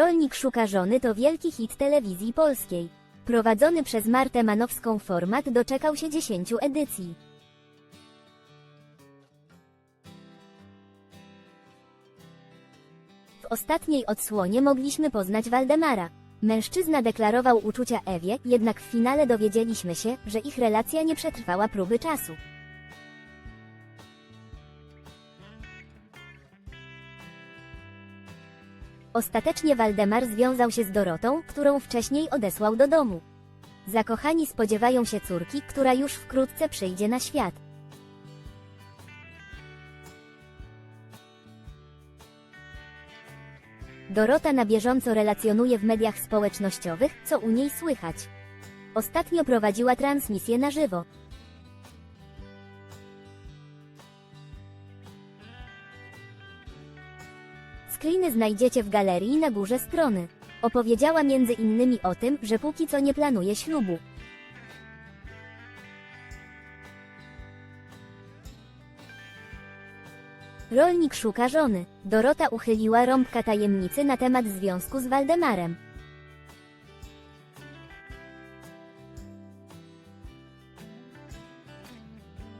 Rolnik szuka żony to wielki hit telewizji polskiej. Prowadzony przez Martę Manowską format doczekał się 10 edycji. W ostatniej odsłonie mogliśmy poznać Waldemara. Mężczyzna deklarował uczucia Ewie, jednak w finale dowiedzieliśmy się, że ich relacja nie przetrwała próby czasu. Ostatecznie Waldemar związał się z Dorotą, którą wcześniej odesłał do domu. Zakochani spodziewają się córki, która już wkrótce przyjdzie na świat. Dorota na bieżąco relacjonuje w mediach społecznościowych, co u niej słychać. Ostatnio prowadziła transmisję na żywo. Screeny znajdziecie w galerii na górze strony. Opowiedziała między innymi o tym, że póki co nie planuje ślubu. Rolnik szuka żony. Dorota uchyliła rąbka tajemnicy na temat związku z Waldemarem.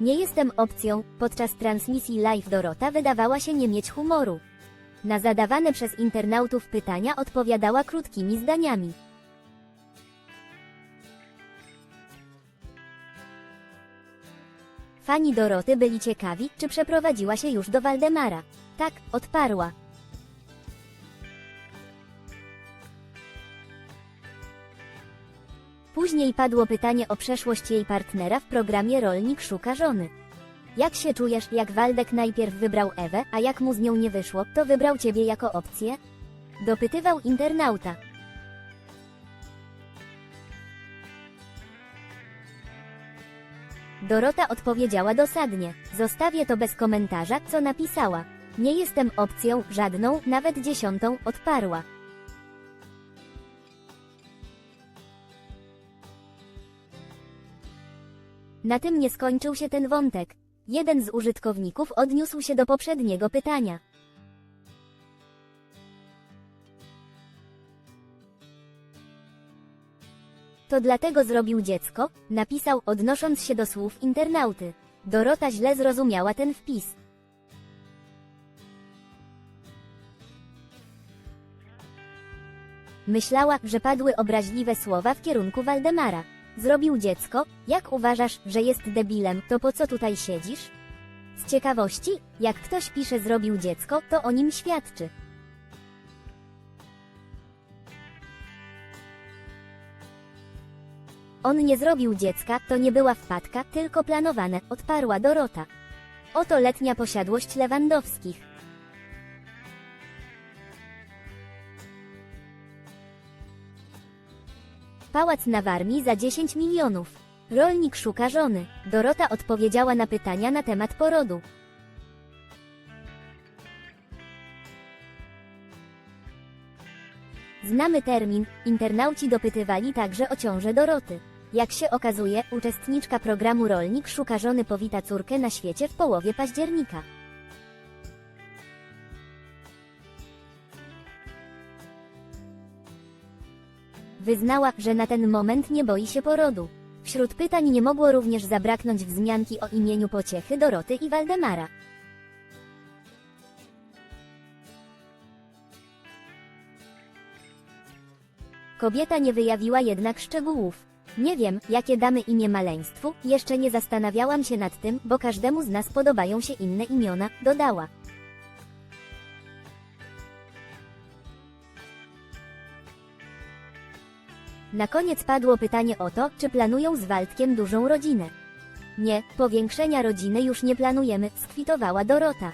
Nie jestem opcją, podczas transmisji live Dorota wydawała się nie mieć humoru. Na zadawane przez internautów pytania odpowiadała krótkimi zdaniami. Fani Doroty byli ciekawi, czy przeprowadziła się już do Waldemara. Tak, odparła. Później padło pytanie o przeszłość jej partnera w programie Rolnik szuka żony. Jak się czujesz, jak Waldek najpierw wybrał Ewę, a jak mu z nią nie wyszło, to wybrał ciebie jako opcję? Dopytywał internauta. Dorota odpowiedziała dosadnie. Zostawię to bez komentarza, co napisała. Nie jestem opcją, żadną, nawet dziesiątą, odparła. Na tym nie skończył się ten wątek. Jeden z użytkowników odniósł się do poprzedniego pytania. To dlatego zrobił dziecko, napisał odnosząc się do słów internauty. Dorota źle zrozumiała ten wpis. Myślała, że padły obraźliwe słowa w kierunku Waldemara. Zrobił dziecko? Jak uważasz, że jest debilem, to po co tutaj siedzisz? Z ciekawości, jak ktoś pisze zrobił dziecko, to o nim świadczy. On nie zrobił dziecka, to nie była wpadka, tylko planowane, odparła Dorota. Oto letnia posiadłość Lewandowskich. Pałac na Warmii za 10 milionów. Rolnik szuka żony. Dorota odpowiedziała na pytania na temat porodu. Znamy termin, internauci dopytywali także o ciążę Doroty. Jak się okazuje, uczestniczka programu Rolnik szuka żony powita córkę na świecie w połowie października. Wyznała, że na ten moment nie boi się porodu. Wśród pytań nie mogło również zabraknąć wzmianki o imieniu pociechy Doroty i Waldemara. Kobieta nie wyjawiła jednak szczegółów. Nie wiem, jakie damy imię maleństwu, jeszcze nie zastanawiałam się nad tym, bo każdemu z nas podobają się inne imiona, dodała. Na koniec padło pytanie o to, czy planują z Waldkiem dużą rodzinę. Nie, powiększenia rodziny już nie planujemy, skwitowała Dorota.